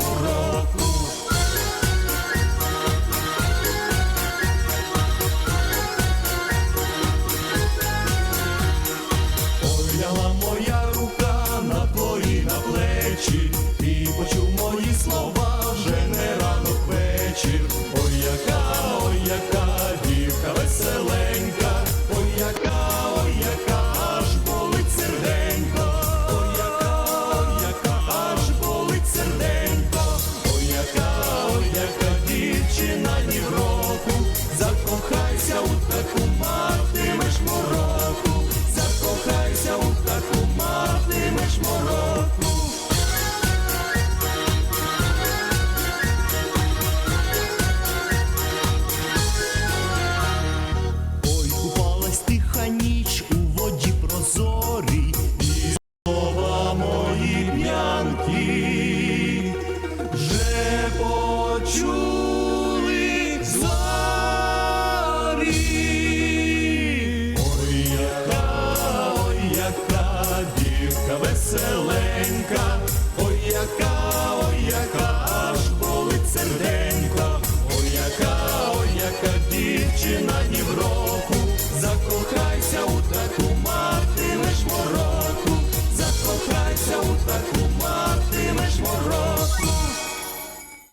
roku веселенька, ой яка, ой яка, аж болить серденько, ой яка, ой яка дівчина ні закохайся у таку мати лиш мороку, закохайся у таку.